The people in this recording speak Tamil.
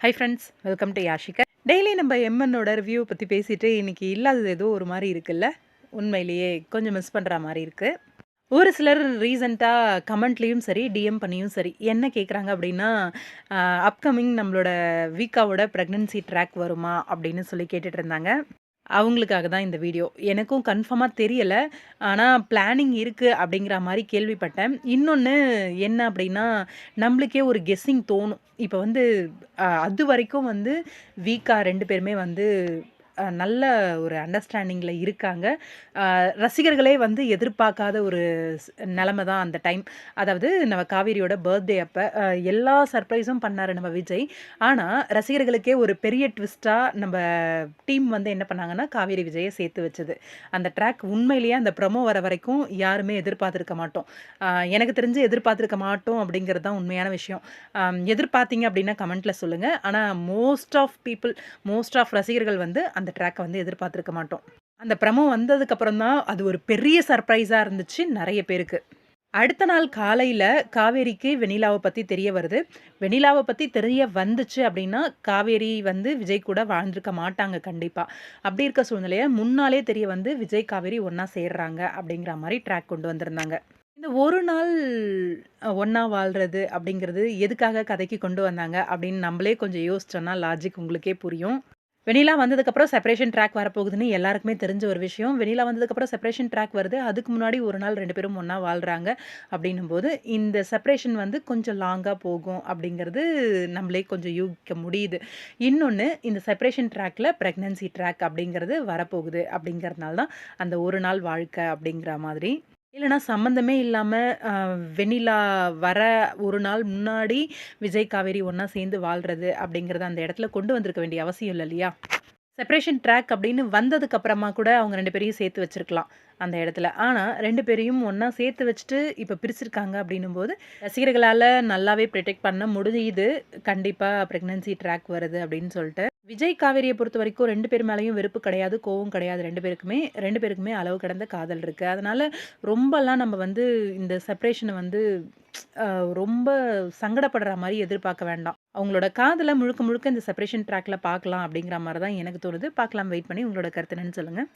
Hi friends welcome to Yashika daily நம்ம எம்என்னோட ரிவ்யூ பற்றி பேசிட்டு இன்றைக்கி இல்லாதது ஏதோ ஒரு மாதிரி இருக்குல்ல? உண்மையிலேயே கொஞ்சம் மிஸ் பண்ணுற மாதிரி இருக்குது ஒரு சிலர் ரீசண்டாக கமெண்ட்லேயும் சரி டிஎம் பண்ணியும் சரி என்ன கேட்குறாங்க அப்படின்னா அப்கமிங் நம்மளோட வீக்காவோட ப்ரெக்னன்சி ட்ராக் வருமா? அப்படின்னு சொல்லி கேட்டுட்டு இருந்தாங்க. அவங்களுக்காக தான் இந்த வீடியோ. எனக்கும் கன்ஃபார்மாக தெரியலை. ஆனால் பிளானிங் இருக்குது அப்படிங்கிற மாதிரி கேள்விப்பட்டேன். இன்னொன்று என்ன அப்படின்னா நம்மளுக்கே ஒரு கெஸ்ஸிங் தோணும். இப்போ வந்து அது வரைக்கும் வந்து வீக்காக ரெண்டு பேருமே வந்து நல்ல ஒரு அண்டர்ஸ்டாண்டிங்கில் இருக்காங்க. ரசிகர்களே வந்து எதிர்பார்க்காத ஒரு நிலமை தான் அந்த டைம் அதாவது நம்ம காவேரியோட பர்த்டே அப்போ எல்லா சர்ப்ரைஸும் பண்ணார் நம்ம விஜய். ஆனால் ரசிகர்களுக்கே ஒரு பெரிய ட்விஸ்ட்டாக நம்ம டீம் வந்து என்ன பண்ணாங்கன்னா காவேரி விஜயை சேர்த்து வச்சது. அந்த ட்ராக் உண்மையிலேயே அந்த ப்ரமோ வர வரைக்கும் யாருமே எதிர்பார்த்துருக்க மாட்டோம். எனக்கு தெரிஞ்சு எதிர்பார்த்துருக்க மாட்டோம் அப்படிங்கிறது தான் உண்மையான விஷயம். எதிர்பார்த்தீங்க அப்படின்னா கமெண்ட்டில் சொல்லுங்கள் ஆனால் most of people most of ரசிகர்கள் வந்து அந்த அந்த ட்ராக்கை வந்து எதிர்பார்த்துருக்க மாட்டோம். அந்த ப்ரமோ வந்ததுக்கப்புறம் தான் அது ஒரு பெரிய சர்ப்ரைஸாக இருந்துச்சு நிறைய பேருக்கு. அடுத்த நாள் காலையில் காவேரிக்கு வெனிலாவை பற்றி தெரிய வருது. வெண்ணிலாவை பற்றி தெரிய வந்துச்சு அப்படின்னா காவேரி வந்து விஜய் கூட வாழ்ந்திருக்க மாட்டாங்க கண்டிப்பாக அப்படி இருக்க சூழ்நிலையை முன்னாலே தெரிய வந்து விஜய் காவேரி ஒன்றா சேர்றாங்க அப்படிங்கிற மாதிரி ட்ராக் கொண்டு வந்திருந்தாங்க. இந்த ஒரு நாள் ஒன்றா வாழ்கிறது அப்படிங்கிறது எதுக்காக கதைக்கு கொண்டு வந்தாங்க அப்படின்னு நம்மளே கொஞ்சம் யோசிச்சோன்னா லாஜிக் உங்களுக்கே புரியும். வெனிலா வந்ததுக்கப்புறம் செப்பரேஷன் ட்ராக் வரப்போகுதுன்னு எல்லாருக்குமே தெரிஞ்ச ஒரு விஷயம். வெனிலா வந்ததுக்கப்புறம் செப்பரேஷன் ட்ராக் வருது. அதுக்கு முன்னாடி ஒரு நாள் ரெண்டு பேரும் ஒன்றா வாழ்கிறாங்க அப்படின்னும் போது இந்த செப்பரேஷன் வந்து கொஞ்சம் லாங்காக போகும் அப்படிங்கிறது நம்மளே கொஞ்சம் யூகிக்க முடியுது. இன்னொன்று இந்த செப்பரேஷன் ட்ராக்ல ப்ரெக்னன்சி ட்ராக் அப்படிங்கிறது வரப்போகுது அப்படிங்கிறதுனால தான் அந்த ஒரு நாள் வாழ்க்கை அப்படிங்கிற மாதிரி இல்லைனா சம்மந்தமே இல்லாமல் வெண்ணிலா வர ஒரு நாள் முன்னாடி விஜய் காவேரி ஒன்றா சேர்ந்து வாழ்கிறது அப்படிங்கிறத அந்த இடத்துல கொண்டு வந்திருக்க வேண்டிய அவசியம் இல்லை இல்லையா? செப்பரேஷன் ட்ராக் அப்படின்னு வந்ததுக்கு அப்புறமா கூட அவங்க ரெண்டு பேரையும் சேர்த்து வச்சிருக்கலாம் அந்த இடத்துல. ஆனால் ரெண்டு பேரையும் ஒன்றா சேர்த்து வச்சுட்டு இப்போ பிரிச்சிருக்காங்க அப்படின்னும் போது ரசிகர்களால் நல்லாவே ப்ரொடெக்ட் பண்ண முடியுது. கண்டிப்பாக ப்ரெக்னன்சி ட்ராக் வருது அப்படின்னு சொல்லிட்டு விஜய் காவேரியை பொறுத்த வரைக்கும் ரெண்டு பேர் மேலேயும் வெறுப்பு கிடையாது கோவம் கிடையாது ரெண்டு பேருக்குமே. ரெண்டு பேருக்குமே அளவு கடந்த காதல் இருக்குது அதனால் ரொம்பலாம் நம்ம வந்து இந்த செப்பரேஷனை வந்து ரொம்ப சங்கடப்படுற மாதிரி எதிர்பார்க்க வேண்டாம். அவங்களோட காதலை முழுக்க முழுக்க இந்த செப்பரேஷன் ட்ராக்ல பார்க்கலாம் அப்படிங்கிற மாதிரி தான் எனக்கு தோணுது. பார்க்கலாம் வெயிட் பண்ணி உங்களோட கருத்து என்னன்னு சொல்லுங்கள்